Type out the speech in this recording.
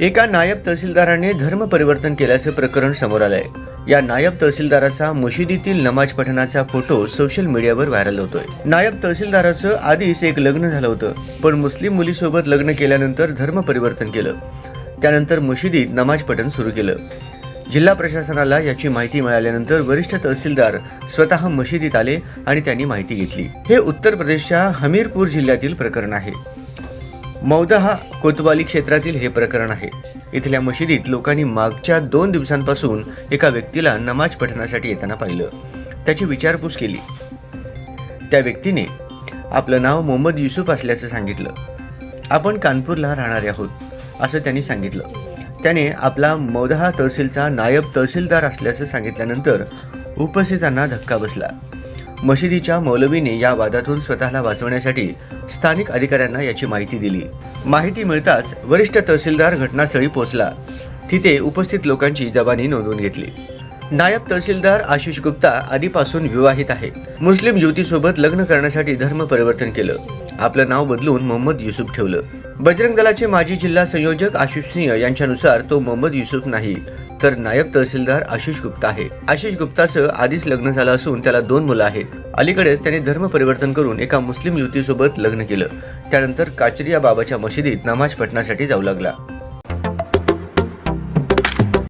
एका नायब तहसीलदाराने धर्म परिवर्तन केल्याचं प्रकरण समोर आलंय. या नायब तहसीलदाराचा मशिदीतील नमाज पठणाचा फोटो सोशल मीडियावर व्हायरल होतोय. नायब तहसीलदाराचं आधीच एक लग्न झालं होतं पण मुस्लिम मुलीसोबत लग्न केल्यानंतर धर्म परिवर्तन केलं. त्यानंतर मशिदीत नमाज पठण सुरू केलं. जिल्हा प्रशासनाला याची माहिती मिळाल्यानंतर वरिष्ठ तहसीलदार स्वतः मशिदीत आले आणि त्यांनी माहिती घेतली. हे उत्तर प्रदेशच्या हमीरपूर जिल्ह्यातील प्रकरण आहे. मौदहा कोतवाली क्षेत्रातील हे प्रकरण आहे. इथल्या मशिदीत लोकांनी मागच्या दोन दिवसांपासून एका व्यक्तीला नमाज पठणासाठी येताना पाहिलं. त्याची विचारपूस केली. त्या व्यक्तीने आपलं नाव मोहम्मद युसुफ असल्याचं सांगितलं. आपण कानपूरला राहणारे आहोत असं त्यांनी सांगितलं. त्याने आपला मौदहा तहसीलचा नायब तहसीलदार असल्याचं सांगितल्यानंतर उपस्थितांना धक्का बसला. मशिदीच्या मौलवीने या वादातून स्वतःला वाचवण्यासाठी स्थानिक अधिकाऱ्यांना याची माहिती दिली. माहिती मिळताच वरिष्ठ तहसीलदार घटनास्थळी पोहोचला. तिथे उपस्थित लोकांची जबानी नोंदवून घेतली. नायब तहसीलदार आशिष गुप्ता आधीपासून विवाहित आहे. मुस्लिम युवतीसोबत लग्न करण्यासाठी धर्म परिवर्तन केलं. आपलं नाव बदलून मोहम्मद युसुफ ठेवलं. बजरंग दलाचे माजी जिल्हा संयोजक आशिष सिंह यांच्यानुसार तो मोहम्मद युसुफ नाही तर नायब तहसीलदार आशिष गुप्ता आहे. आशिष गुप्ताचं आधीच लग्न झालं असून त्याला दोन मुलं आहेत. अलीकडेच त्याने धर्म परिवर्तन करून एका मुस्लिम युवतीसोबत लग्न केलं. त्यानंतर काचरिया बाबाच्या मशिदीत नमाज पठणासाठी जाऊ लागला.